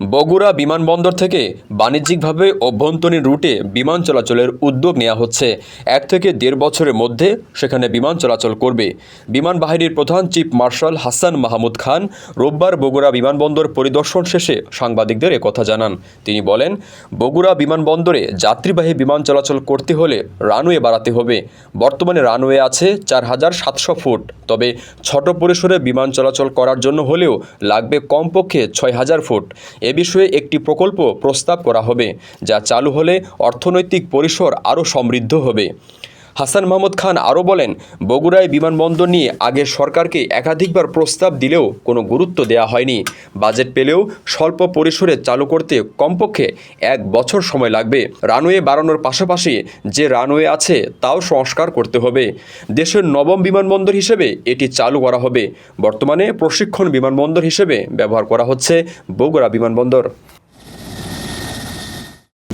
বগুড়া বিমানবন্দর থেকে বাণিজ্যিকভাবে অভ্যন্তরীণ রুটে বিমান চলাচলের উদ্যোগ নেওয়া হচ্ছে। এক থেকে দেড় বছরের মধ্যে সেখানে বিমান চলাচল করবে। বিমান বাহিনীর প্রধান চিফ মার্শাল হাসান মাহমুদ খান রোববার বগুড়া বিমানবন্দর পরিদর্শন শেষে সাংবাদিকদের একথা জানান। তিনি বলেন, বগুড়া বিমানবন্দরে যাত্রীবাহী বিমান চলাচল করতে হলে রানওয়ে বাড়াতে হবে। বর্তমানে রানওয়ে আছে চার হাজার সাতশো ফুট। তবে ছোট পরিসরে বিমান চলাচল করার জন্য হলেও লাগবে কমপক্ষে ছয় হাজার ফুট। এ বিষয়ে একটি প্রকল্প প্রস্তাব করা হবে, যা চালু হলে অর্থনৈতিক পরিসর আরও সমৃদ্ধ হবে। হাসান মাহমুদ খান আরও বলেন, বগুড়ায় বিমানবন্দর নিয়ে আগের সরকারকে একাধিকবার প্রস্তাব দিলেও কোনো গুরুত্ব দেওয়া হয়নি। বাজেট পেলেও স্বল্প পরিসরে চালু করতে কমপক্ষে এক বছর সময় লাগবে। রানওয়ে বাড়ানোর পাশাপাশি যে রানওয়ে আছে তাও সংস্কার করতে হবে। দেশের নবম বিমানবন্দর হিসেবে এটি চালু করা হবে। বর্তমানে প্রশিক্ষণ বিমানবন্দর হিসেবে ব্যবহার করা হচ্ছে বগুড়া বিমানবন্দর।